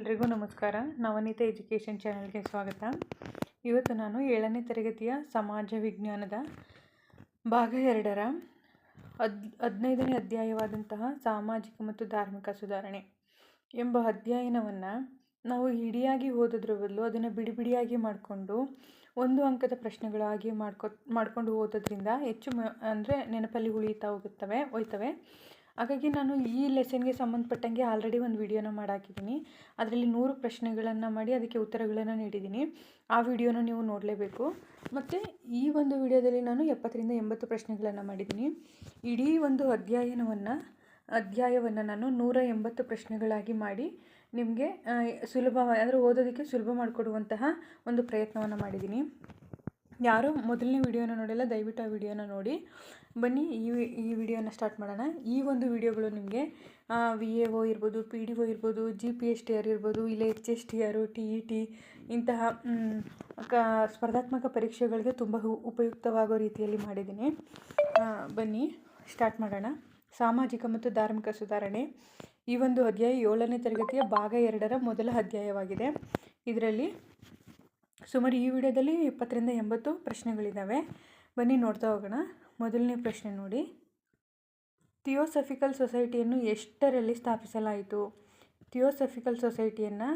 ಎಲ್ರಿಗೂ ನಮಸ್ಕಾರ. ನವನೀತ ಎಜುಕೇಷನ್ ಚಾನಲ್ಗೆ ಸ್ವಾಗತ. ಇವತ್ತು ನಾನು ಏಳನೇ ತರಗತಿಯ ಸಮಾಜ ವಿಜ್ಞಾನದ ಭಾಗ ಎರಡರ ಹದ್, ಹದಿನೈದನೇ ಅಧ್ಯಾಯವಾದಂತಹ ಸಾಮಾಜಿಕ ಮತ್ತು ಧಾರ್ಮಿಕ ಸುಧಾರಣೆ ಎಂಬ ಅಧ್ಯಯನವನ್ನು ನಾವು ಇಡಿಯಾಗಿ ಓದೋದ್ರ ಬದಲು ಅದನ್ನು ಬಿಡಿ ಬಿಡಿಯಾಗಿ ಮಾಡಿಕೊಂಡು ಒಂದು ಅಂಕದ ಪ್ರಶ್ನೆಗಳಾಗಿ ಮಾಡ್ಕೊ ಮಾಡ್ಕೊಂಡು ಓದೋದ್ರಿಂದ ಹೆಚ್ಚು ಅಂದರೆ ನೆನಪಲ್ಲಿ ಉಳಿತಾ ಹೋಗುತ್ತವೆ, ಹೋಯ್ತವೆ. ಹಾಗಾಗಿ ನಾನು ಈ ಲೆಸನ್ಗೆ ಸಂಬಂಧಪಟ್ಟಂಗೆ ಆಲ್ರೆಡಿ ಒಂದು ವಿಡಿಯೋನ ಮಾಡಾಕಿದ್ದೀನಿ ಅದರಲ್ಲಿ ನೂರು ಪ್ರಶ್ನೆಗಳನ್ನು ಮಾಡಿ ಅದಕ್ಕೆ ಉತ್ತರಗಳನ್ನು ನೀಡಿದ್ದೀನಿ ಆ ವಿಡಿಯೋನ ನೀವು ನೋಡಲೇಬೇಕು. ಮತ್ತು ಈ ಒಂದು ವಿಡಿಯೋದಲ್ಲಿ ನಾನು ಎಪ್ಪತ್ತರಿಂದ ಎಂಬತ್ತು ಪ್ರಶ್ನೆಗಳನ್ನು ಮಾಡಿದ್ದೀನಿ ಇಡೀ ಒಂದು ಅಧ್ಯಯನವನ್ನು, ಅಧ್ಯಾಯವನ್ನು ನಾನು ನೂರ ಎಂಬತ್ತು ಪ್ರಶ್ನೆಗಳಾಗಿ ಮಾಡಿ ನಿಮಗೆ ಸುಲಭವಾಗಿ, ಅಂದರೆ ಓದೋದಕ್ಕೆ ಸುಲಭ ಮಾಡಿಕೊಡುವಂತಹ ಒಂದು ಪ್ರಯತ್ನವನ್ನು ಮಾಡಿದ್ದೀನಿ ಯಾರು ಮೊದಲನೇ ವಿಡಿಯೋನ ನೋಡಿಲ್ಲ, ದಯವಿಟ್ಟು ಆ ವಿಡಿಯೋನ ನೋಡಿ. ಬನ್ನಿ, ಈ ಈ ವಿಡಿಯೋನ ಸ್ಟಾರ್ಟ್ ಮಾಡೋಣ. ಈ ಒಂದು ವಿಡಿಯೋಗಳು ನಿಮಗೆ ವಿ ಎ ಒ ಇರ್ಬೋದು ಪಿ ಡಿ ಒ ಇರ್ಬೋದು G P S T R ಇರ್ಬೋದು, ಇಲ್ಲ H S T R T E T ಇಂತಹ ಕ, ಸ್ಪರ್ಧಾತ್ಮಕ ಪರೀಕ್ಷೆಗಳಿಗೆ ತುಂಬ ಉಪಯುಕ್ತವಾಗೋ ರೀತಿಯಲ್ಲಿ ಮಾಡಿದ್ದೀನಿ. ಬನ್ನಿ ಸ್ಟಾರ್ಟ್ ಮಾಡೋಣ. ಸಾಮಾಜಿಕ ಮತ್ತು ಧಾರ್ಮಿಕ ಸುಧಾರಣೆ. ಈ ಒಂದು ಅಧ್ಯಾಯ ಏಳನೇ ತರಗತಿಯ ಭಾಗ ಎರಡರ ಮೊದಲ ಅಧ್ಯಾಯವಾಗಿದೆ. ಇದರಲ್ಲಿ ಸುಮಾರು ಈ ವಿಡಿಯೋದಲ್ಲಿ ಇಪ್ಪತ್ತರಿಂದ ಎಂಬತ್ತು ಪ್ರಶ್ನೆಗಳಿದ್ದಾವೆ ಬನ್ನಿ ನೋಡ್ತಾ ಹೋಗೋಣ. ಮೊದಲನೇ ಪ್ರಶ್ನೆ ನೋಡಿ. ಥಿಯೋಸಫಿಕಲ್ ಸೊಸೈಟಿಯನ್ನು ಎಷ್ಟರಲ್ಲಿ ಸ್ಥಾಪಿಸಲಾಯಿತು? ಥಿಯೋಸಫಿಕಲ್ ಸೊಸೈಟಿಯನ್ನು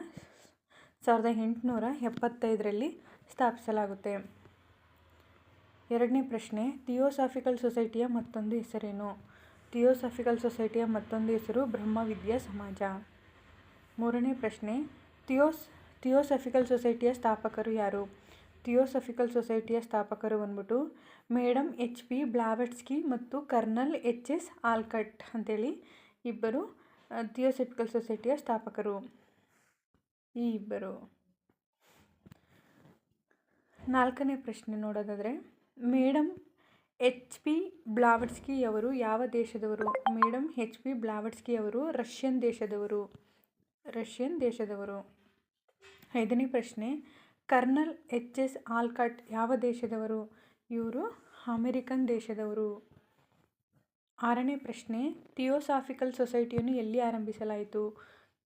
ಸಾವಿರದ ಎಂಟುನೂರ ಎಪ್ಪತ್ತೈದರಲ್ಲಿ ಸ್ಥಾಪಿಸಲಾಗುತ್ತೆ. ಎರಡನೇ ಪ್ರಶ್ನೆ, ಥಿಯೋಸಾಫಿಕಲ್ ಸೊಸೈಟಿಯ ಮತ್ತೊಂದು ಹೆಸರೇನು? ಥಿಯೋಸಾಫಿಕಲ್ ಸೊಸೈಟಿಯ ಮತ್ತೊಂದು ಹೆಸರು ಬ್ರಹ್ಮವಿದ್ಯಾ ಸಮಾಜ. ಮೂರನೇ ಪ್ರಶ್ನೆ, ಥಿಯೋಸ್ ಥಿಯೋಸಫಿಕಲ್ ಸೊಸೈಟಿಯ ಸ್ಥಾಪಕರು ಯಾರು? ಥಿಯೋಸಫಿಕಲ್ ಸೊಸೈಟಿಯ ಸ್ಥಾಪಕರು ಬಂದ್ಬಿಟ್ಟು ಮೇಡಮ್ ಎಚ್ ಪಿ ಬ್ಲಾವೆಟ್ಸ್ಕಿ ಮತ್ತು ಕರ್ನಲ್ ಎಚ್ ಎಸ್ ಆಲ್ಕಟ್ ಅಂತೇಳಿ ಇಬ್ಬರು ಥಿಯೋಸಫಿಕಲ್ ಸೊಸೈಟಿಯ ಸ್ಥಾಪಕರು. ಈ ಇಬ್ಬರು. ನಾಲ್ಕನೇ ಪ್ರಶ್ನೆ ನೋಡೋದಾದರೆ ಮೇಡಮ್ ಎಚ್ ಪಿ ಬ್ಲಾವಟ್ಸ್ಕಿ ಅವರು ಯಾವ ದೇಶದವರು? ಮೇಡಮ್ ಎಚ್ ಪಿ ಬ್ಲಾವಟ್ಸ್ಕಿ ಅವರು ರಷ್ಯನ್ ದೇಶದವರು. ರಷ್ಯನ್ ದೇಶದವರು. ಐದನೇ ಪ್ರಶ್ನೆ, ಕರ್ನಲ್ ಎಚ್ ಎಸ್ ಆಲ್ಕಟ್ ಯಾವ ದೇಶದವರು? ಇವರು ಅಮೆರಿಕನ್ ದೇಶದವರು. ಆರನೇ ಪ್ರಶ್ನೆ, ಥಿಯೋಸಾಫಿಕಲ್ ಸೊಸೈಟಿಯನ್ನು ಎಲ್ಲಿ ಆರಂಭಿಸಲಾಯಿತು?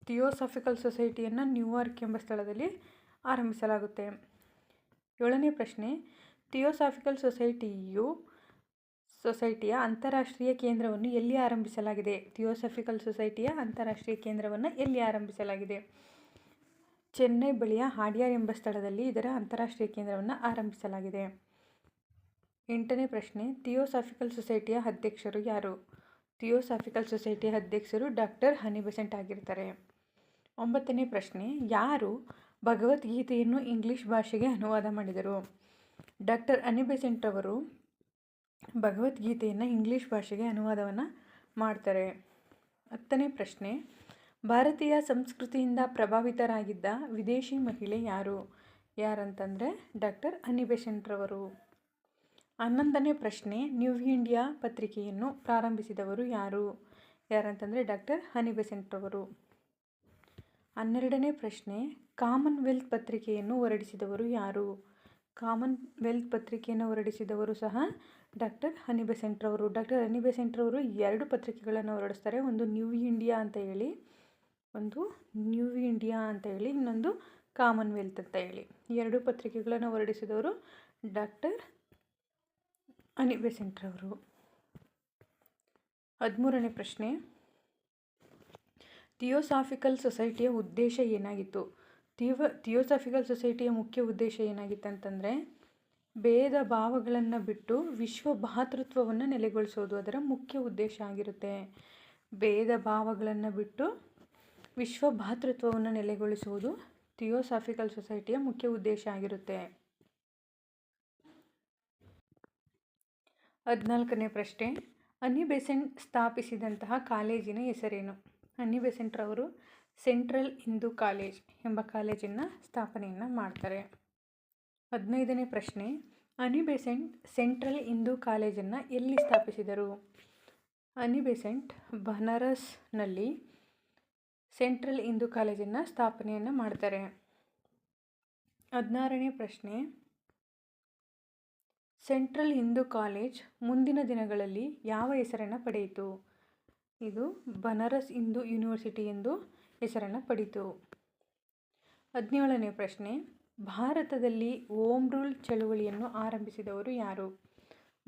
ಥಿಯೋಸಾಫಿಕಲ್ ಸೊಸೈಟಿಯನ್ನು ನ್ಯೂಯಾರ್ಕ್ ಎಂಬ ಸ್ಥಳದಲ್ಲಿ ಆರಂಭಿಸಲಾಗುತ್ತೆ. ಏಳನೇ ಪ್ರಶ್ನೆ, ಥಿಯೋಸಾಫಿಕಲ್ ಸೊಸೈಟಿಯು ಸೊಸೈಟಿಯ ಅಂತಾರಾಷ್ಟ್ರೀಯ ಕೇಂದ್ರವನ್ನು ಎಲ್ಲಿ ಆರಂಭಿಸಲಾಗಿದೆ? ಥಿಯೋಸಾಫಿಕಲ್ ಸೊಸೈಟಿಯ ಅಂತಾರಾಷ್ಟ್ರೀಯ ಕೇಂದ್ರವನ್ನು ಎಲ್ಲಿ ಆರಂಭಿಸಲಾಗಿದೆ? ಚೆನ್ನೈ ಬಳಿಯ ಹಾಡಿಯಾರ್ ಎಂಬ ಸ್ಥಳದಲ್ಲಿ ಇದರ ಅಂತಾರಾಷ್ಟ್ರೀಯ ಕೇಂದ್ರವನ್ನು ಆರಂಭಿಸಲಾಗಿದೆ. ಎಂಟನೇ ಪ್ರಶ್ನೆ, ಥಿಯೋಸಾಫಿಕಲ್ ಸೊಸೈಟಿಯ ಅಧ್ಯಕ್ಷರು ಯಾರು? ಥಿಯೋಸಾಫಿಕಲ್ ಸೊಸೈಟಿಯ ಅಧ್ಯಕ್ಷರು ಡಾಕ್ಟರ್ ಹನಿ ಬೆಸೆಂಟ್ ಆಗಿರ್ತಾರೆ. ಒಂಬತ್ತನೇ ಪ್ರಶ್ನೆ, ಯಾರು ಭಗವದ್ಗೀತೆಯನ್ನು ಇಂಗ್ಲಿಷ್ ಭಾಷೆಗೆ ಅನುವಾದ ಮಾಡಿದರು? ಡಾಕ್ಟರ್ ಹನಿ ಬೆಸೆಂಟ್ ಅವರು ಭಗವದ್ಗೀತೆಯನ್ನು ಇಂಗ್ಲೀಷ್ ಭಾಷೆಗೆ ಅನುವಾದವನ್ನು ಮಾಡ್ತಾರೆ. ಹತ್ತನೇ ಪ್ರಶ್ನೆ ಭಾರತೀಯ ಸಂಸ್ಕೃತಿಯಿಂದ ಪ್ರಭಾವಿತರಾಗಿದ್ದ ವಿದೇಶಿ ಮಹಿಳೆ ಯಾರು? ಯಾರಂತಂದರೆ ಡಾಕ್ಟರ್ ಅನಿಬೆಸೆಂಟ್ರವರು ಹನ್ನೊಂದನೇ ಪ್ರಶ್ನೆ, ನ್ಯೂ ಇಂಡಿಯಾ ಪತ್ರಿಕೆಯನ್ನು ಪ್ರಾರಂಭಿಸಿದವರು ಯಾರು? ಯಾರಂತಂದರೆ ಡಾಕ್ಟರ್ ಹನಿಬೆಸೆಂಟ್ರವರು ಹನ್ನೆರಡನೇ ಪ್ರಶ್ನೆ, ಕಾಮನ್ವೆಲ್ತ್ ಪತ್ರಿಕೆಯನ್ನು ಹೊರಡಿಸಿದವರು ಯಾರು? ಕಾಮನ್ವೆಲ್ತ್ ಪತ್ರಿಕೆಯನ್ನು ಹೊರಡಿಸಿದವರು ಸಹ ಡಾಕ್ಟರ್ ಹನಿಬೆಸೆಂಟ್ರವರು ಡಾಕ್ಟರ್ ಹನಿಬೆಸೆಂಟ್ರವರು ಎರಡು ಪತ್ರಿಕೆಗಳನ್ನು ಹೊರಡಿಸ್ತಾರೆ, ಒಂದು ನ್ಯೂ ಇಂಡಿಯಾ ಅಂತ ಹೇಳಿ ಒಂದು ನ್ಯೂ ಇಂಡಿಯಾ ಅಂತ ಹೇಳಿ, ಇನ್ನೊಂದು ಕಾಮನ್ವೆಲ್ತ್ ಅಂತ ಹೇಳಿ. ಎರಡು ಪತ್ರಿಕೆಗಳನ್ನು ಹೊರಡಿಸಿದವರು ಡಾಕ್ಟರ್ ಅನಿ ಬೆಸೆಂಟ್ರವರು ಹದಿಮೂರನೇ ಪ್ರಶ್ನೆ. ಥಿಯೋಸಾಫಿಕಲ್ ಸೊಸೈಟಿಯ ಉದ್ದೇಶ ಏನಾಗಿತ್ತು? ಥಿಯೋ ಥಿಯೋಸಾಫಿಕಲ್ ಸೊಸೈಟಿಯ ಮುಖ್ಯ ಉದ್ದೇಶ ಏನಾಗಿತ್ತು ಅಂತಂದರೆ, ಭೇದ ಭಾವಗಳನ್ನು ಬಿಟ್ಟು ವಿಶ್ವ ಭಾತೃತ್ವವನ್ನು ನೆಲೆಗೊಳಿಸೋದು ಅದರ ಮುಖ್ಯ ಉದ್ದೇಶ ಆಗಿರುತ್ತೆ. ಭೇದ ಭಾವಗಳನ್ನು ಬಿಟ್ಟು ವಿಶ್ವ ಭಾತೃತ್ವವನ್ನು ನೆಲೆಗೊಳಿಸುವುದು ಥಿಯೋಸಾಫಿಕಲ್ ಸೊಸೈಟಿಯ ಮುಖ್ಯ ಉದ್ದೇಶ ಆಗಿರುತ್ತೆ. ಹದಿನಾಲ್ಕನೇ ಪ್ರಶ್ನೆ. ಅನಿ ಬೆಸೆಂಟ್ ಸ್ಥಾಪಿಸಿದಂತಹ ಕಾಲೇಜಿನ ಹೆಸರೇನು? ಅನಿ ಬೆಸೆಂಟ್ರವರು ಸೆಂಟ್ರಲ್ ಹಿಂದೂ ಕಾಲೇಜ್ ಎಂಬ ಕಾಲೇಜನ್ನು ಸ್ಥಾಪನೆಯನ್ನು ಮಾಡ್ತಾರೆ. ಹದಿನೈದನೇ ಪ್ರಶ್ನೆ. ಅನಿ ಬೆಸೆಂಟ್ ಸೆಂಟ್ರಲ್ ಹಿಂದೂ ಕಾಲೇಜನ್ನು ಎಲ್ಲಿ ಸ್ಥಾಪಿಸಿದರು? ಅನಿ ಬೆಸೆಂಟ್ ಬನಾರಸ್ನಲ್ಲಿ ಸೆಂಟ್ರಲ್ ಹಿಂದೂ ಕಾಲೇಜನ್ನ ಸ್ಥಾಪನೆಯನ್ನು ಮಾಡ್ತಾರೆ. ಹದಿನಾರನೇ ಪ್ರಶ್ನೆ. ಸೆಂಟ್ರಲ್ ಹಿಂದೂ ಕಾಲೇಜ್ ಮುಂದಿನ ದಿನಗಳಲ್ಲಿ ಯಾವ ಹೆಸರನ್ನು ಪಡೆಯಿತು? ಇದು ಬನಾರಸ್ ಹಿಂದೂ ಯೂನಿವರ್ಸಿಟಿ ಎಂದು ಹೆಸರನ್ನು ಪಡೆಯಿತು ಹದಿನೇಳನೇ ಪ್ರಶ್ನೆ. ಭಾರತದಲ್ಲಿ ಓಮ್ ರೂಲ್ ಚಳುವಳಿಯನ್ನು ಆರಂಭಿಸಿದವರು ಯಾರು?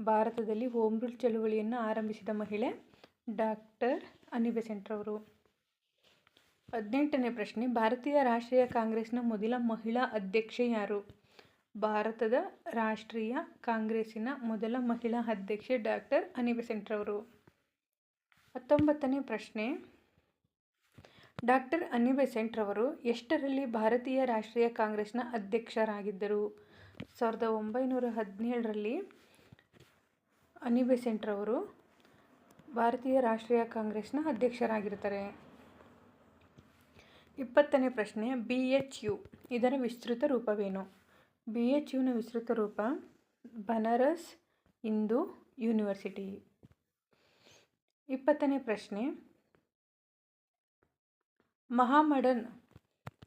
ಭಾರತದಲ್ಲಿ ಓಮ್ ರೂಲ್ ಚಳುವಳಿಯನ್ನು ಆರಂಭಿಸಿದ ಮಹಿಳೆ ಡಾಕ್ಟರ್ ಅನಿ ಬೆಸೆಂಟ್ರವರು ಹದಿನೆಂಟನೇ ಪ್ರಶ್ನೆ, ಭಾರತೀಯ ರಾಷ್ಟ್ರೀಯ ಕಾಂಗ್ರೆಸ್ನ ಮೊದಲ ಮಹಿಳಾ ಅಧ್ಯಕ್ಷೆ ಯಾರು? ಭಾರತದ ರಾಷ್ಟ್ರೀಯ ಕಾಂಗ್ರೆಸ್ಸಿನ ಮೊದಲ ಮಹಿಳಾ ಅಧ್ಯಕ್ಷೆ ಡಾಕ್ಟರ್ ಅನಿ ಬೆಸೆಂಟ್ರವರು ಹತ್ತೊಂಬತ್ತನೇ ಪ್ರಶ್ನೆ ಡಾಕ್ಟರ್ ಅನಿ ಬೆಸೆಂಟ್ರವರು ಎಷ್ಟರಲ್ಲಿ ಭಾರತೀಯ ರಾಷ್ಟ್ರೀಯ ಕಾಂಗ್ರೆಸ್ನ ಅಧ್ಯಕ್ಷರಾಗಿದ್ದರು? ಸಾವಿರದ ಒಂಬೈನೂರ ಹದಿನೇಳರಲ್ಲಿ ಅನಿ ಬೆಸೆಂಟ್ರವರು ಭಾರತೀಯ ರಾಷ್ಟ್ರೀಯ ಕಾಂಗ್ರೆಸ್ನ ಅಧ್ಯಕ್ಷರಾಗಿರ್ತಾರೆ. ಇಪ್ಪತ್ತನೇ ಪ್ರಶ್ನೆ, ಬಿ ಎಚ್ ಯು, ಇದರ ವಿಸ್ತೃತ ರೂಪವೇನು? ಬಿ ಎಚ್ ಯುನ ವಿಸ್ತೃತ ರೂಪ, ಬನಾರಸ್ ಹಿಂದೂ ಯೂನಿವರ್ಸಿಟಿ. ಇಪ್ಪತ್ತನೇ ಪ್ರಶ್ನೆ ಮಹಾಮಡನ್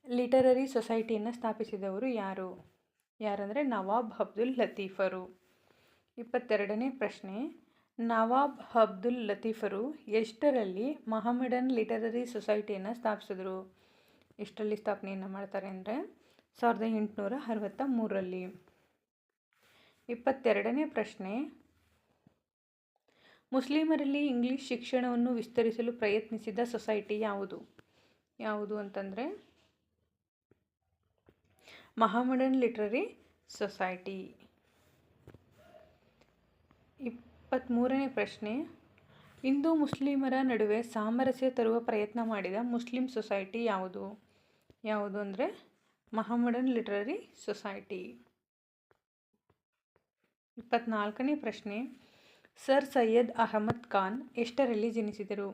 ಲಿಟರರಿ ಸೊಸೈಟಿಯನ್ನು ಸ್ಥಾಪಿಸಿದವರು ಯಾರು? ಯಾರಂದರೆ ನವಾಬ್ ಅಬ್ದುಲ್ ಲತೀಫರು. ಇಪ್ಪತ್ತೆರಡನೇ ಪ್ರಶ್ನೆ, ನವಾಬ್ ಅಬ್ದುಲ್ ಲತೀಫರು ಎಷ್ಟರಲ್ಲಿ ಮಹಾಮಡನ್ ಲಿಟರರಿ ಸೊಸೈಟಿಯನ್ನು ಸ್ಥಾಪಿಸಿದ್ರು? ಎಷ್ಟರಲ್ಲಿ ಸ್ಥಾಪನೆಯನ್ನು ಮಾಡ್ತಾರೆ ಅಂದರೆ ಸಾವಿರದ ಎಂಟುನೂರ ಅರವತ್ತ ಮೂರರಲ್ಲಿ ಇಪ್ಪತ್ತೆರಡನೇ ಪ್ರಶ್ನೆ, ಮುಸ್ಲಿಮರಲ್ಲಿ ಇಂಗ್ಲಿಷ್ ಶಿಕ್ಷಣವನ್ನು ವಿಸ್ತರಿಸಲು ಪ್ರಯತ್ನಿಸಿದ ಸೊಸೈಟಿ ಯಾವುದು? ಯಾವುದು ಅಂತಂದರೆ ಮಹಾಮಡನ್ ಲಿಟ್ರರಿ ಸೊಸೈಟಿ. ಇಪ್ಪತ್ತ್ಮೂರನೇ ಪ್ರಶ್ನೆ, ಹಿಂದೂ ಮುಸ್ಲಿಮರ ನಡುವೆ ಸಾಮರಸ್ಯ ತರುವ ಪ್ರಯತ್ನ ಮಾಡಿದ ಮುಸ್ಲಿಂ ಸೊಸೈಟಿ ಯಾವುದು? ಯಾವುದು ಅಂದರೆ ಮಹಮ್ಮಡನ್ ಲಿಟ್ರರಿ ಸೊಸೈಟಿ. ಇಪ್ಪತ್ನಾಲ್ಕನೇ ಪ್ರಶ್ನೆ. ಸರ್ ಸೈಯದ್ ಅಹಮದ್ ಖಾನ್ ಎಷ್ಟರಲ್ಲಿ ಜನಿಸಿದರು?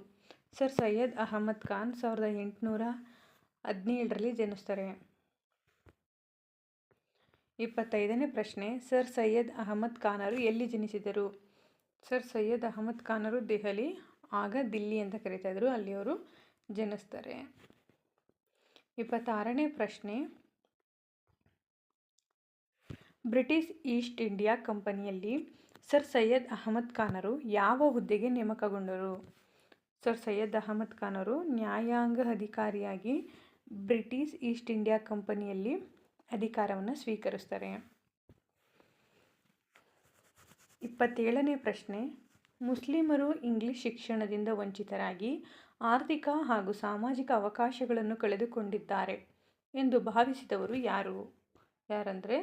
ಸರ್ ಸೈಯದ್ ಅಹಮದ್ ಖಾನ್ ಸಾವಿರದ ಎಂಟುನೂರ ಹದಿನೇಳರಲ್ಲಿ ಜನಿಸ್ತಾರೆ. ಇಪ್ಪತ್ತೈದನೇ ಪ್ರಶ್ನೆ. ಸರ್ ಸೈಯದ್ ಅಹಮದ್ ಖಾನರು ಎಲ್ಲಿ ಜನಿಸಿದರು? ಸರ್ ಸೈಯದ್ ಅಹಮದ್ ಖಾನರು ದೆಹಲಿ, ಆಗ ದಿಲ್ಲಿ ಅಂತ ಕರಿತಾಯಿದ್ರು ಅಲ್ಲಿ ಅವರು ಜನಿಸ್ತಾರೆ. ಇಪ್ಪತ್ತಾರನೇ ಪ್ರಶ್ನೆ. ಬ್ರಿಟಿಷ್ ಈಸ್ಟ್ ಇಂಡಿಯಾ ಕಂಪನಿಯಲ್ಲಿ ಸರ್ ಸೈಯದ್ ಅಹಮದ್ ಖಾನರು ಯಾವ ಹುದ್ದೆಗೆ ನೇಮಕಗೊಂಡರು? ಸರ್ ಸೈಯದ್ ಅಹಮದ್ ಖಾನರು ನ್ಯಾಯಾಂಗ ಅಧಿಕಾರಿಯಾಗಿ ಬ್ರಿಟಿಷ್ ಈಸ್ಟ್ ಇಂಡಿಯಾ ಕಂಪನಿಯಲ್ಲಿ ಅಧಿಕಾರವನ್ನು ಸ್ವೀಕರಿಸ್ತಾರೆ. ಇಪ್ಪತ್ತೇಳನೇ ಪ್ರಶ್ನೆ. ಮುಸ್ಲಿಮರು ಇಂಗ್ಲಿಷ್ ಶಿಕ್ಷಣದಿಂದ ವಂಚಿತರಾಗಿ ಆರ್ಥಿಕ ಹಾಗೂ ಸಾಮಾಜಿಕ ಅವಕಾಶಗಳನ್ನು ಕಳೆದುಕೊಂಡಿದ್ದಾರೆ ಎಂದು ಭಾವಿಸಿದವರು ಯಾರು? ಯಾರಂದರೆ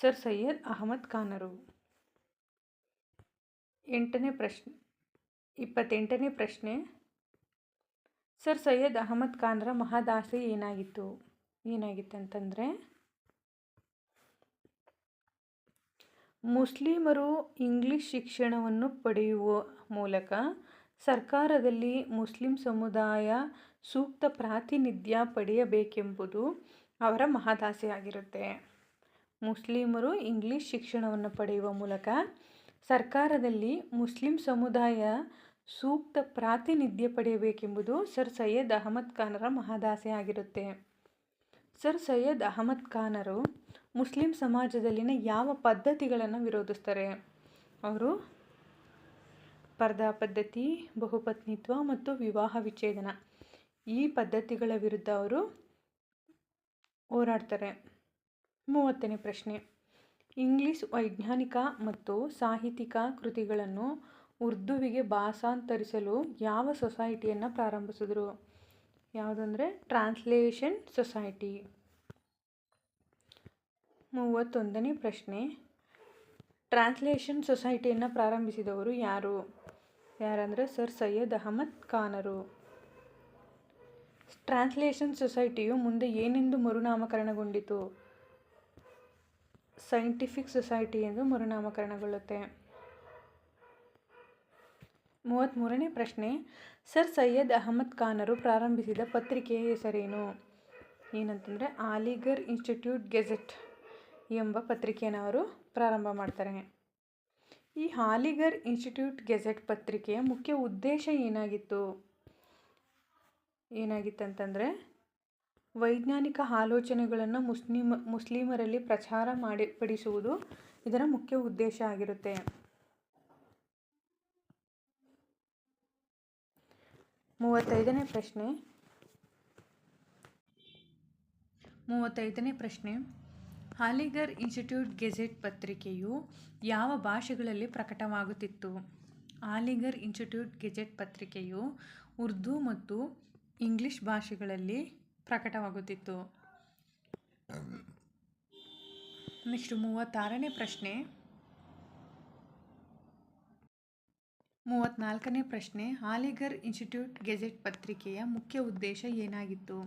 ಸರ್ ಸೈಯದ್ ಅಹಮದ್ ಖಾನರು. ಎಂಟನೇ ಪ್ರಶ್ನೆ, ಇಪ್ಪತ್ತೆಂಟನೇ ಪ್ರಶ್ನೆ. ಸರ್ ಸೈಯದ್ ಅಹಮದ್ ಖಾನ್ರ ಮಹದಾಸೆ ಏನಾಗಿತ್ತು? ಏನಾಗಿತ್ತು ಅಂತಂದರೆ ಮುಸ್ಲಿಮರು ಇಂಗ್ಲಿಷ್ ಶಿಕ್ಷಣವನ್ನು ಪಡೆಯುವ ಮೂಲಕ ಸರ್ಕಾರದಲ್ಲಿ ಮುಸ್ಲಿಂ ಸಮುದಾಯ ಸೂಕ್ತ ಪ್ರಾತಿನಿಧ್ಯ ಪಡೆಯಬೇಕೆಂಬುದು ಅವರ ಮಹದಾಸೆಯಾಗಿರುತ್ತೆ. ಮುಸ್ಲಿಮರು ಇಂಗ್ಲಿಷ್ ಶಿಕ್ಷಣವನ್ನು ಪಡೆಯುವ ಮೂಲಕ ಸರ್ಕಾರದಲ್ಲಿ ಮುಸ್ಲಿಂ ಸಮುದಾಯ ಸೂಕ್ತ ಪ್ರಾತಿನಿಧ್ಯ ಪಡೆಯಬೇಕೆಂಬುದು ಸರ್ ಸೈಯದ್ ಅಹಮದ್ ಖಾನರ ಮಹದಾಸೆ ಆಗಿರುತ್ತೆ ಸರ್ ಸೈಯದ್ ಅಹಮದ್ ಖಾನರು ಮುಸ್ಲಿಂ ಸಮಾಜದಲ್ಲಿನ ಯಾವ ಪದ್ಧತಿಗಳನ್ನು ವಿರೋಧಿಸ್ತಾರೆ? ಅವರು ಪರ್ದಾ ಪದ್ಧತಿ, ಬಹುಪತ್ನಿತ್ವ ಮತ್ತು ವಿವಾಹ ವಿಚ್ಛೇದನ. ಈ ಪದ್ಧತಿಗಳ ವಿರುದ್ಧ ಅವರು ಹೋರಾಡ್ತಾರೆ. ಮೂವತ್ತನೇ ಪ್ರಶ್ನೆ. ಇಂಗ್ಲಿಷ್ ವೈಜ್ಞಾನಿಕ ಮತ್ತು ಸಾಹಿತ್ಯಿಕ ಕೃತಿಗಳನ್ನು ಉರ್ದುವಿಗೆ ಭಾಷಾಂತರಿಸಲು ಯಾವ ಸೊಸೈಟಿಯನ್ನು ಪ್ರಾರಂಭಿಸಿದ್ರು? ಯಾವುದಂದರೆ ಟ್ರಾನ್ಸ್ಲೇಷನ್ ಸೊಸೈಟಿ. ಮೂವತ್ತೊಂದನೇ ಪ್ರಶ್ನೆ. ಟ್ರಾನ್ಸ್ಲೇಷನ್ ಸೊಸೈಟಿಯನ್ನು ಪ್ರಾರಂಭಿಸಿದವರು ಯಾರು? ಯಾರಂದರೆ ಸರ್ ಸೈಯದ್ ಅಹಮದ್ ಖಾನರು. ಟ್ರಾನ್ಸ್ಲೇಷನ್ ಸೊಸೈಟಿಯು ಮುಂದೆ ಏನೆಂದು ಮರುನಾಮಕರಣಗೊಂಡಿತು? ಸೈಂಟಿಫಿಕ್ ಸೊಸೈಟಿ ಎಂದು ಮರುನಾಮಕರಣಗೊಳ್ಳುತ್ತೆ. ಮೂವತ್ತ್ಮೂರನೇ ಪ್ರಶ್ನೆ, ಸರ್ ಸೈಯದ್ ಅಹಮದ್ ಖಾನರು ಪ್ರಾರಂಭಿಸಿದ ಪತ್ರಿಕೆಯ ಹೆಸರೇನು? ಏನಂತಂದರೆ, ಆಲಿಗರ್ ಇನ್ಸ್ಟಿಟ್ಯೂಟ್ ಗೆಜೆಟ್ ಎಂಬ ಪತ್ರಿಕೆಯನ್ನು ಅವರು ಪ್ರಾರಂಭ ಮಾಡ್ತಾರೆ. ಈ ಹಾಲಿಗರ್ ಇನ್ಸ್ಟಿಟ್ಯೂಟ್ ಗೆಜೆಟ್ ಪತ್ರಿಕೆಯ ಮುಖ್ಯ ಉದ್ದೇಶ ಏನಾಗಿತ್ತು? ಏನಾಗಿತ್ತಂತಂದರೆ, ವೈಜ್ಞಾನಿಕ ಆಲೋಚನೆಗಳನ್ನು ಮುಸ್ಲಿಮ, ಮುಸ್ಲಿಮರಲ್ಲಿ ಪ್ರಚಾರ ಮಾಡಿ ಪಡಿಸುವುದು ಇದರ ಮುಖ್ಯ ಉದ್ದೇಶ ಆಗಿರುತ್ತೆ. ಮೂವತ್ತೈದನೇ ಪ್ರಶ್ನೆ. ಮೂವತ್ತೈದನೇ ಪ್ರಶ್ನೆ. ಹಾಲಿಗರ್ ಇನ್ಸ್ಟಿಟ್ಯೂಟ್ ಗೆಜೆಟ್ ಪತ್ರಿಕೆಯು ಯಾವ ಭಾಷೆಗಳಲ್ಲಿ ಪ್ರಕಟವಾಗುತ್ತಿತ್ತು? ಆಲಿಗರ್ ಇನ್ಸ್ಟಿಟ್ಯೂಟ್ ಗೆಜೆಟ್ ಪತ್ರಿಕೆಯು ಉರ್ದು ಮತ್ತು ಇಂಗ್ಲಿಷ್ ಭಾಷೆಗಳಲ್ಲಿ ಪ್ರಕಟವಾಗುತ್ತಿತ್ತು. ನೆಕ್ಸ್ಟ್ ಮೂವತ್ತಾರನೇ ಪ್ರಶ್ನೆ. ಮೂವತ್ತ್ನಾಲ್ಕನೇ ಪ್ರಶ್ನೆ. ಆಲಿಗರ್ ಇನ್ಸ್ಟಿಟ್ಯೂಟ್ ಗೆಜೆಟ್ ಪತ್ರಿಕೆಯ ಮುಖ್ಯ ಉದ್ದೇಶ ಏನಾಗಿತ್ತು?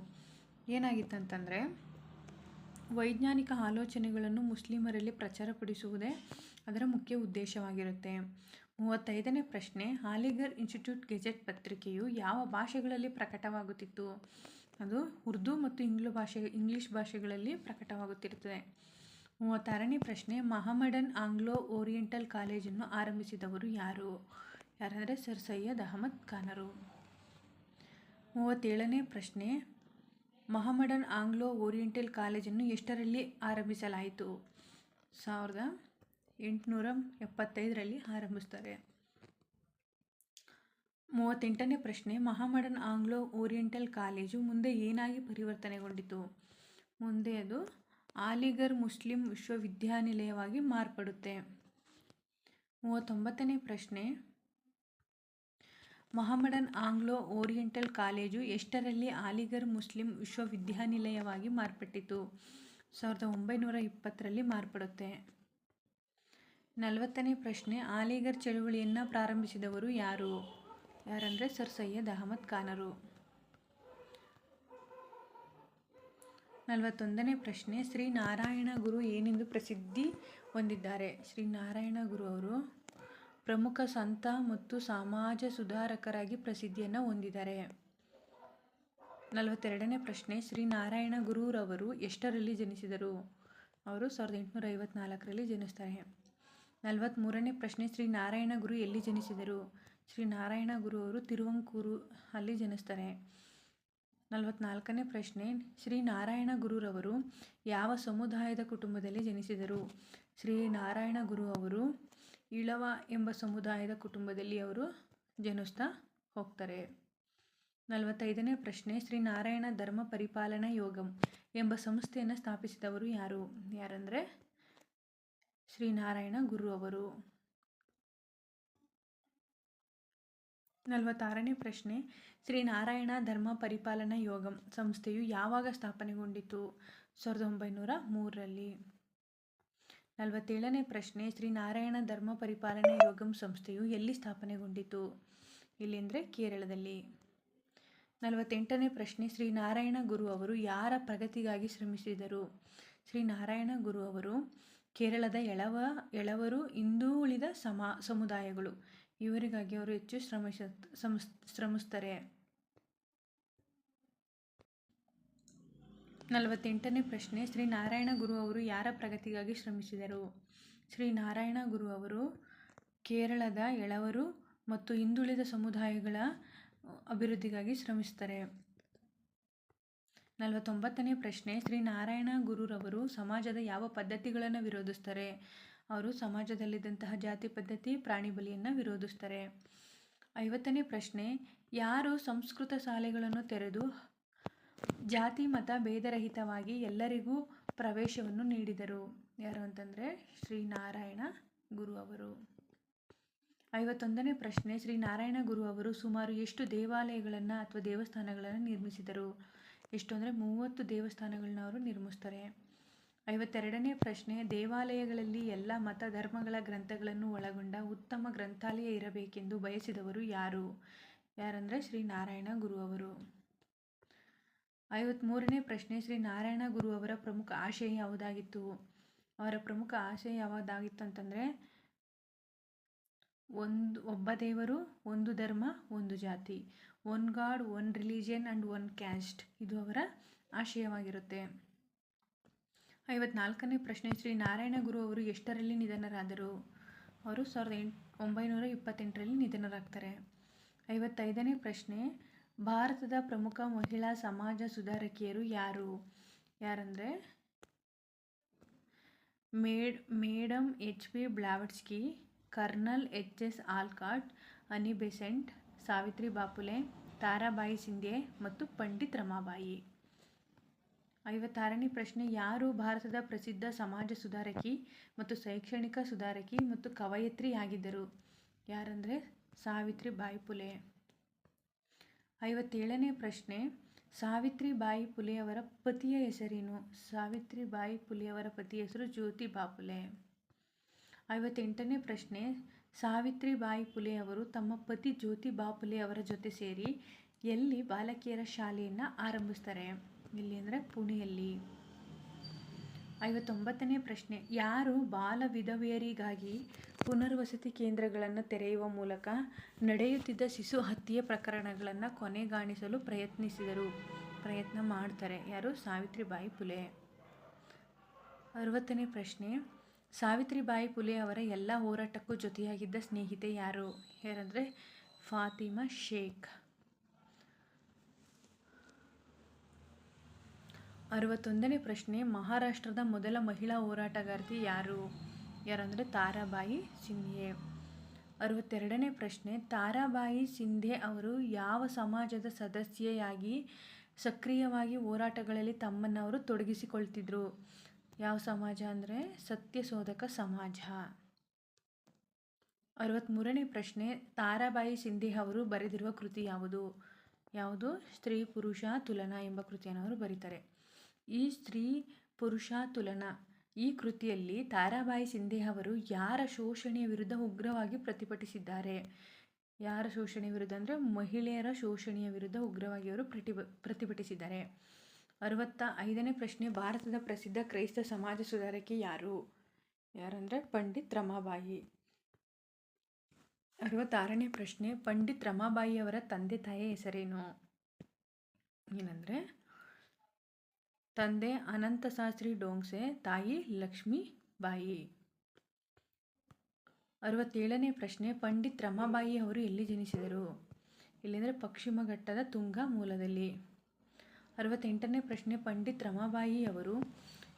ಏನಾಗಿತ್ತಂತಂದರೆ ವೈಜ್ಞಾನಿಕ ಆಲೋಚನೆಗಳನ್ನು ಮುಸ್ಲಿಮರಲ್ಲಿ ಪ್ರಚಾರಪಡಿಸುವುದೇ ಅದರ ಮುಖ್ಯ ಉದ್ದೇಶವಾಗಿರುತ್ತೆ. ಮೂವತ್ತೈದನೇ ಪ್ರಶ್ನೆ, ಹಾಲಿಗರ್ ಇನ್ಸ್ಟಿಟ್ಯೂಟ್ ಗೆಜೆಟ್ ಪತ್ರಿಕೆಯು ಯಾವ ಭಾಷೆಗಳಲ್ಲಿ ಪ್ರಕಟವಾಗುತ್ತಿತ್ತು? ಅದು ಉರ್ದು ಮತ್ತು ಇಂಗ್ಲು ಭಾಷೆ, ಇಂಗ್ಲೀಷ್ ಭಾಷೆಗಳಲ್ಲಿ ಪ್ರಕಟವಾಗುತ್ತಿರುತ್ತದೆ. ಮೂವತ್ತಾರನೇ ಪ್ರಶ್ನೆ ಮಹಮಡನ್ ಆಂಗ್ಲೋ ಓರಿಯೆಂಟಲ್ ಕಾಲೇಜನ್ನು ಆರಂಭಿಸಿದವರು ಯಾರು? ಯಾರಂದರೆ ಸರ್ ಸೈಯದ್ ಅಹಮದ್ ಖಾನರು. ಮೂವತ್ತೇಳನೇ ಪ್ರಶ್ನೆ ಮಹಮಡನ್ ಆಂಗ್ಲೋ ಓರಿಯೆಂಟಲ್ ಕಾಲೇಜನ್ನು ಎಷ್ಟರಲ್ಲಿ ಆರಂಭಿಸಲಾಯಿತು? ಸಾವಿರದ ಎಂಟುನೂರ ಎಪ್ಪತ್ತೈದರಲ್ಲಿ ಆರಂಭಿಸ್ತಾರೆ ಮೂವತ್ತೆಂಟನೇ ಪ್ರಶ್ನೆ ಮಹಮಡನ್ ಆಂಗ್ಲೋ ಓರಿಯೆಂಟಲ್ ಕಾಲೇಜು ಮುಂದೆ ಏನಾಗಿ ಪರಿವರ್ತನೆಗೊಂಡಿತು? ಮುಂದೆ ಅದು ಆಲಿಗರ್ ಮುಸ್ಲಿಂ ವಿಶ್ವವಿದ್ಯಾನಿಲಯವಾಗಿ ಮಾರ್ಪಡುತ್ತೆ. ಮೂವತ್ತೊಂಬತ್ತನೇ ಪ್ರಶ್ನೆ ಮಹಮಡನ್ ಆಂಗ್ಲೋ ಓರಿಯೆಂಟಲ್ ಕಾಲೇಜು ಎಷ್ಟರಲ್ಲಿ ಆಲಿಗರ್ ಮುಸ್ಲಿಂ ವಿಶ್ವವಿದ್ಯಾನಿಲಯವಾಗಿ ಮಾರ್ಪಟ್ಟಿತು? ಸಾವಿರದ ಒಂಬೈನೂರ ಇಪ್ಪತ್ತರಲ್ಲಿ ಮಾರ್ಪಡುತ್ತೆ. ನಲವತ್ತನೇ ಪ್ರಶ್ನೆ, ಆಲಿಗರ್ ಚಳುವಳಿಯನ್ನು ಪ್ರಾರಂಭಿಸಿದವರು ಯಾರು? ಯಾರಂದರೆ ಸರ್ ಸೈಯದ್ ಅಹಮದ್ ಖಾನರು. ನಲವತ್ತೊಂದನೇ ಪ್ರಶ್ನೆ, ಶ್ರೀ ನಾರಾಯಣ ಗುರು ಏನೆಂದು ಪ್ರಸಿದ್ಧಿ ಹೊಂದಿದ್ದಾರೆ? ಶ್ರೀ ನಾರಾಯಣ ಗುರು ಅವರು ಪ್ರಮುಖ ಸಂತ ಮತ್ತು ಸಮಾಜ ಸುಧಾರಕರಾಗಿ ಪ್ರಸಿದ್ಧಿಯನ್ನು ಹೊಂದಿದ್ದಾರೆ. ನಲವತ್ತೆರಡನೇ ಪ್ರಶ್ನೆ, ಶ್ರೀ ನಾರಾಯಣ ಗುರುರವರು ಎಷ್ಟರಲ್ಲಿ ಜನಿಸಿದರು? ಅವರು ಸಾವಿರದ ಎಂಟುನೂರ ಐವತ್ನಾಲ್ಕರಲ್ಲಿ ಜನಿಸ್ತಾರೆ. ನಲವತ್ತ್ಮೂರನೇ ಪ್ರಶ್ನೆ, ಶ್ರೀ ನಾರಾಯಣ ಗುರು ಎಲ್ಲಿ ಜನಿಸಿದರು? ಶ್ರೀ ನಾರಾಯಣ ಗುರು ಅವರು ತಿರುವಂಕೂರು ಅಲ್ಲಿ ಜನಿಸ್ತಾರೆ. ನಲವತ್ನಾಲ್ಕನೇ ಪ್ರಶ್ನೆ, ಶ್ರೀ ನಾರಾಯಣ ಗುರುರವರು ಯಾವ ಸಮುದಾಯದ ಕುಟುಂಬದಲ್ಲಿ ಜನಿಸಿದರು? ಶ್ರೀ ನಾರಾಯಣ ಗುರು ಅವರು ಇಳವ ಎಂಬ ಸಮುದಾಯದ ಕುಟುಂಬದಲ್ಲಿ ಅವರು ಜನಿಸ್ತಾ ಹೋಗ್ತಾರೆ. ನಲವತ್ತೈದನೇ ಪ್ರಶ್ನೆ, ಶ್ರೀ ನಾರಾಯಣ ಧರ್ಮ ಪರಿಪಾಲನಾ ಯೋಗಂ ಎಂಬ ಸಂಸ್ಥೆಯನ್ನು ಸ್ಥಾಪಿಸಿದವರು ಯಾರು? ಯಾರಂದರೆ ಶ್ರೀ ನಾರಾಯಣ ಗುರು ಅವರು. ನಲವತ್ತಾರನೇ ಪ್ರಶ್ನೆ, ಶ್ರೀ ನಾರಾಯಣ ಧರ್ಮ ಪರಿಪಾಲನಾ ಯೋಗಂ ಸಂಸ್ಥೆಯು ಯಾವಾಗ ಸ್ಥಾಪನೆಗೊಂಡಿತು? ಸಾವಿರದ ಒಂಬೈನೂರ ಮೂರರಲ್ಲಿ. ನಲವತ್ತೇಳನೇ ಪ್ರಶ್ನೆ, ಶ್ರೀ ನಾರಾಯಣ ಧರ್ಮ ಪರಿಪಾಲನೆ ಯೋಗಂ ಸಂಸ್ಥೆಯು ಎಲ್ಲಿ ಸ್ಥಾಪನೆಗೊಂಡಿತು? ಇಲ್ಲಿಂದ್ರೆ ಕೇರಳದಲ್ಲಿ. ನಲವತ್ತೆಂಟನೇ ಪ್ರಶ್ನೆ, ಶ್ರೀ ನಾರಾಯಣ ಗುರು ಅವರು ಯಾರ ಪ್ರಗತಿಗಾಗಿ ಶ್ರಮಿಸಿದರು? ಶ್ರೀ ನಾರಾಯಣ ಗುರು ಅವರು ಕೇರಳದ ಎಳವ, ಎಳವರು ಹಿಂದುಳಿದ ಸಮ, ಸಮುದಾಯಗಳು. ಇವರಿಗಾಗಿ ಅವರು ಹೆಚ್ಚು ಶ್ರಮಿಸ ಶ್ರಮಿಸ್ತಾರೆ. ನಲವತ್ತೆಂಟನೇ ಪ್ರಶ್ನೆ, ಶ್ರೀ ನಾರಾಯಣ ಗುರು ಅವರು ಯಾರ ಪ್ರಗತಿಗಾಗಿ ಶ್ರಮಿಸಿದರು? ಶ್ರೀ ನಾರಾಯಣ ಗುರು ಅವರು ಕೇರಳದ ಎಳವರು ಮತ್ತು ಹಿಂದುಳಿದ ಸಮುದಾಯಗಳ ಅಭಿವೃದ್ಧಿಗಾಗಿ ಶ್ರಮಿಸ್ತಾರೆ ನಲವತ್ತೊಂಬತ್ತನೇ ಪ್ರಶ್ನೆ, ಶ್ರೀ ನಾರಾಯಣ ಗುರುರವರು ಸಮಾಜದ ಯಾವ ಪದ್ಧತಿಗಳನ್ನು ವಿರೋಧಿಸ್ತಾರೆ ಅವರು ಸಮಾಜದಲ್ಲಿದ್ದಂತಹ ಜಾತಿ ಪದ್ಧತಿ, ಪ್ರಾಣಿ ಬಲಿಯನ್ನು ವಿರೋಧಿಸ್ತಾರೆ ಐವತ್ತನೇ ಪ್ರಶ್ನೆ, ಯಾರು ಸಂಸ್ಕೃತ ಶಾಲೆಗಳನ್ನು ತೆರೆದು ಜಾತಿ, ಮತ ಭೇದರಹಿತವಾಗಿ ಎಲ್ಲರಿಗೂ ಪ್ರವೇಶವನ್ನು ನೀಡಿದರು. ಯಾರು ಅಂತಂದರೆ ಶ್ರೀ ನಾರಾಯಣ ಗುರು ಅವರು. ಐವತ್ತೊಂದನೇ ಪ್ರಶ್ನೆ ಶ್ರೀ ನಾರಾಯಣ ಗುರು ಅವರು ಸುಮಾರು ಎಷ್ಟು ದೇವಾಲಯಗಳನ್ನು ಅಥವಾ ದೇವಸ್ಥಾನಗಳನ್ನು ನಿರ್ಮಿಸಿದರು? ಎಷ್ಟು ಅಂದರೆ ಮೂವತ್ತು ದೇವಸ್ಥಾನಗಳನ್ನ ಅವರು ನಿರ್ಮಿಸ್ತಾರೆ. ಐವತ್ತೆರಡನೇ ಪ್ರಶ್ನೆ, ದೇವಾಲಯಗಳಲ್ಲಿ ಎಲ್ಲ ಮತ ಧರ್ಮಗಳ ಗ್ರಂಥಗಳನ್ನು ಒಳಗೊಂಡ ಉತ್ತಮ ಗ್ರಂಥಾಲಯ ಇರಬೇಕೆಂದು ಬಯಸಿದವರು ಯಾರು? ಯಾರಂದರೆ ಶ್ರೀ ನಾರಾಯಣ ಗುರು ಅವರು. ಐವತ್ತ್ಮೂರನೇ ಪ್ರಶ್ನೆ ಶ್ರೀ ನಾರಾಯಣ ಗುರು ಅವರ ಪ್ರಮುಖ ಆಶಯ ಯಾವುದಾಗಿತ್ತು? ಅವರ ಪ್ರಮುಖ ಆಶಯ ಯಾವುದಾಗಿತ್ತು ಅಂತಂದರೆ, ಒಂದು, ಒಬ್ಬ ದೇವರು, ಒಂದು ಧರ್ಮ, ಒಂದು ಜಾತಿ. One god, one religion and one caste ಇದು ಅವರ ಆಶಯವಾಗಿರುತ್ತೆ. ಐವತ್ನಾಲ್ಕನೇ ಪ್ರಶ್ನೆ ಶ್ರೀ ನಾರಾಯಣ ಗುರು ಅವರು ಎಷ್ಟರಲ್ಲಿ ನಿಧನರಾದರು? ಅವರು ಸಾವಿರದ ಎಂಟು ಒಂಬೈನೂರ ಇಪ್ಪತ್ತೆಂಟರಲ್ಲಿ ನಿಧನರಾಗ್ತಾರೆ. ಐವತ್ತೈದನೇ ಪ್ರಶ್ನೆ ಭಾರತದ ಪ್ರಮುಖ ಮಹಿಳಾ ಸಮಾಜ ಸುಧಾರಕಿಯರು ಯಾರು? ಯಾರಂದರೆ? Made madam H P Blavatsky, colonel H S Olcott Annie Besant, Savitri Bapule, Tarabai Shinde ಮತ್ತು ಪಂಡಿತ್ ರಮಾಬಾಯಿ. ಐವತ್ತಾರನೇ ಪ್ರಶ್ನೆ, ಯಾರು ಭಾರತದ ಪ್ರಸಿದ್ಧ ಸಮಾಜ ಸುಧಾರಕಿ ಮತ್ತು ಶೈಕ್ಷಣಿಕ ಸುಧಾರಕಿ ಮತ್ತು ಕವಯತ್ರಿಯಾಗಿದ್ದರು ಯಾರಂದರೆ? ಸಾವಿತ್ರಿ ಬಾಯಿ ಫುಲೆ ಐವತ್ತೇಳನೇ ಪ್ರಶ್ನೆ, ಸಾವಿತ್ರಿಬಾಯಿ ಪುಲೆಯವರ ಪತಿಯ ಹೆಸರೇನು? ಸಾವಿತ್ರಿಬಾಯಿ ಪುಲೆಯವರ ಪತಿ ಹೆಸರು ಜ್ಯೋತಿ ಬಾಪುಲೆ. ಐವತ್ತೆಂಟನೇ ಪ್ರಶ್ನೆ, ಸಾವಿತ್ರಿಬಾಯಿ ಬಾಯಿ ಅವರು ತಮ್ಮ ಪತಿ ಜ್ಯೋತಿ ಬಾಪುಲೆ ಅವರ ಜೊತೆ ಸೇರಿ ಎಲ್ಲಿ ಬಾಲಕಿಯರ ಶಾಲೆಯನ್ನು ಆರಂಭಿಸ್ತಾರೆ? ಎಲ್ಲಿ ಅಂದರೆ ಪುಣೆಯಲ್ಲಿ. ಐವತ್ತೊಂಬತ್ತನೇ ಪ್ರಶ್ನೆ. ಯಾರು ಬಾಲ ವಿಧವೆಯರಿಗಾಗಿ ಪುನರ್ವಸತಿ ಕೇಂದ್ರಗಳನ್ನು ತೆರೆಯುವ ಮೂಲಕ ನಡೆಯುತ್ತಿದ್ದ ಶಿಶು ಹತ್ಯೆ ಪ್ರಕರಣಗಳನ್ನು ಕೊನೆಗಾಣಿಸಲು ಪ್ರಯತ್ನಿಸಿದರು? ಪ್ರಯತ್ನ ಮಾಡ್ತಾರೆ. ಯಾರು? ಸಾವಿತ್ರಿಬಾಯಿ ಫುಲೆ ಅರವತ್ತನೇ ಪ್ರಶ್ನೆ. ಸಾವಿತ್ರಿಬಾಯಿ ಫುಲೆ ಅವರ ಎಲ್ಲ ಹೋರಾಟಕ್ಕೂ ಜೊತೆಯಾಗಿದ್ದ ಸ್ನೇಹಿತೆ ಯಾರು? ಯಾರಂದರೆ ಫಾತಿಮಾ ಶೇಖ್. ಅರವತ್ತೊಂದನೇ ಪ್ರಶ್ನೆ, ಮಹಾರಾಷ್ಟ್ರದ ಮೊದಲ ಮಹಿಳಾ ಹೋರಾಟಗಾರ್ತಿ ಯಾರು? ಯಾರಂದರೆ ತಾರಾಬಾಯಿ ಸಿಂಧೆ. ಅರವತ್ತೆರಡನೇ ಪ್ರಶ್ನೆ, ತಾರಾಬಾಯಿ ಸಿಂಧೆ ಅವರು ಯಾವ ಸಮಾಜದ ಸದಸ್ಯೆಯಾಗಿ ಸಕ್ರಿಯವಾಗಿ ಹೋರಾಟಗಳಲ್ಲಿ ತಮ್ಮನ್ನು ಅವರು ತೊಡಗಿಸಿಕೊಳ್ತಿದ್ರು? ಯಾವ ಸಮಾಜ ಅಂದರೆ ಸತ್ಯಶೋಧಕ ಸಮಾಜ. ಅರವತ್ತ್ಮೂರನೇ ಪ್ರಶ್ನೆ, ತಾರಾಬಾಯಿ ಸಿಂಧೆ ಅವರು ಬರೆದಿರುವ ಕೃತಿ ಯಾವುದು? ಯಾವುದು? ಸ್ತ್ರೀ, ಪುರುಷ, ತುಲನಾ ಎಂಬ ಕೃತಿಯನ್ನು ಅವರು ಬರೀತಾರೆ. ಈ ಸ್ತ್ರೀ ಪುರುಷಾತುಲನ. ಈ ಕೃತಿಯಲ್ಲಿ ತಾರಾಬಾಯಿ ಸಿಂಧೆ ಅವರು ಯಾರ ಶೋಷಣೆಯ ವಿರುದ್ಧ ಉಗ್ರವಾಗಿ ಪ್ರತಿಭಟಿಸಿದ್ದಾರೆ? ಯಾರ ಶೋಷಣೆ ವಿರುದ್ಧ ಅಂದರೆ ಮಹಿಳೆಯರ ಶೋಷಣೆಯ ವಿರುದ್ಧ ಉಗ್ರವಾಗಿ ಅವರು ಪ್ರತಿಭ, ಪ್ರತಿಭಟಿಸಿದ್ದಾರೆ. ಅರವತ್ತ ಐದನೇ ಪ್ರಶ್ನೆ, ಭಾರತದ ಪ್ರಸಿದ್ಧ ಕ್ರೈಸ್ತ ಸಮಾಜ ಸುಧಾರಕಿ ಯಾರು? ಯಾರಂದರೆ ಪಂಡಿತ್ ರಮಾಬಾಯಿ. ಅರವತ್ತಾರನೇ ಪ್ರಶ್ನೆ, ಪಂಡಿತ್ ರಮಾಬಾಯಿಯವರ ತಂದೆ ತಾಯಿಯ ಹೆಸರೇನು? ಏನಂದರೆ ತಂದೆ ಅನಂತಶಾಸ್ತ್ರಿ ಡೋಂಗ್ಸೆ, ತಾಯಿ ಲಕ್ಷ್ಮೀಬಾಯಿ. ಅರವತ್ತೇಳನೇ ಪ್ರಶ್ನೆ, ಪಂಡಿತ್ ರಮಾಬಾಯಿ ಅವರು ಎಲ್ಲಿ ಜನಿಸಿದರು? ಇಲ್ಲಿಂದರೆ ಪಶ್ಚಿಮ ಘಟ್ಟದ ತುಂಗ ಮೂಲದಲ್ಲಿ. ಅರವತ್ತೆಂಟನೇ ಪ್ರಶ್ನೆ, ಪಂಡಿತ್ ರಮಾಬಾಯಿ ಅವರು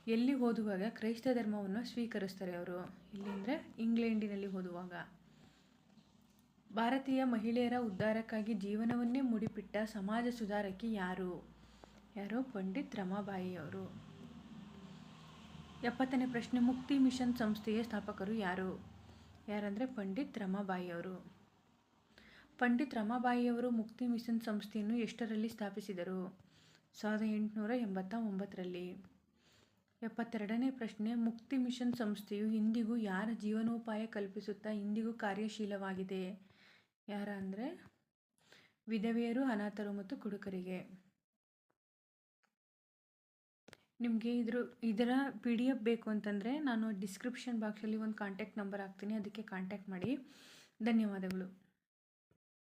ಎಲ್ಲಿ ಓದುವಾಗ ಕ್ರೈಸ್ತ ಧರ್ಮವನ್ನು ಸ್ವೀಕರಿಸ್ತಾರೆ ಅವರು? ಇಲ್ಲಿಂದರೆ ಇಂಗ್ಲೆಂಡಿನಲ್ಲಿ ಓದುವಾಗ. ಭಾರತೀಯ ಮಹಿಳೆಯರ ಉದ್ಧಾರಕ್ಕಾಗಿ ಜೀವನವನ್ನೇ ಮುಡಿಪಿಟ್ಟ ಸಮಾಜ ಸುಧಾರಕಿ ಯಾರು? ಯಾರು ಪಂಡಿತ್ ರಮಾಬಾಯಿ ಅವರು ಎಪ್ಪತ್ತನೇ ಪ್ರಶ್ನೆ, ಮುಕ್ತಿ ಮಿಷನ್ ಸಂಸ್ಥೆಯ ಸ್ಥಾಪಕರು ಯಾರು? ಯಾರಂದರೆ ಪಂಡಿತ್ ರಮಾಬಾಯಿ ಅವರು ಪಂಡಿತ್ ರಮಾಬಾಯಿಯವರು ಮುಕ್ತಿ ಮಿಷನ್ ಸಂಸ್ಥೆಯನ್ನು ಎಷ್ಟರಲ್ಲಿ ಸ್ಥಾಪಿಸಿದರು? ಸಾವಿರದ ಎಂಟುನೂರ ಎಂಬತ್ತ ಒಂಬತ್ತರಲ್ಲಿ ಎಪ್ಪತ್ತೆರಡನೇ ಪ್ರಶ್ನೆ, ಮುಕ್ತಿ ಮಿಷನ್ ಸಂಸ್ಥೆಯು ಇಂದಿಗೂ ಯಾರ ಜೀವನೋಪಾಯ ಕಲ್ಪಿಸುತ್ತಾ ಇಂದಿಗೂ ಕಾರ್ಯಶೀಲವಾಗಿದೆ? ಯಾರ ಅಂದರೆ ವಿಧವೆಯರು, ಅನಾಥರು ಮತ್ತು ಕುಡುಕರಿಗೆ. ನಿಮಗೆ ಇದ್ರ, ಇದರ ಪಿ ಡಿ ಎಫ್ ಬೇಕು ಅಂತಂದರೆ ನಾನು ಡಿಸ್ಕ್ರಿಪ್ಷನ್ ಬಾಕ್ಸಲ್ಲಿ ಒಂದು ಕಾಂಟ್ಯಾಕ್ಟ್ ನಂಬರ್ ಹಾಕ್ತೀನಿ, ಅದಕ್ಕೆ ಕಾಂಟ್ಯಾಕ್ಟ್ ಮಾಡಿ. ಧನ್ಯವಾದಗಳು.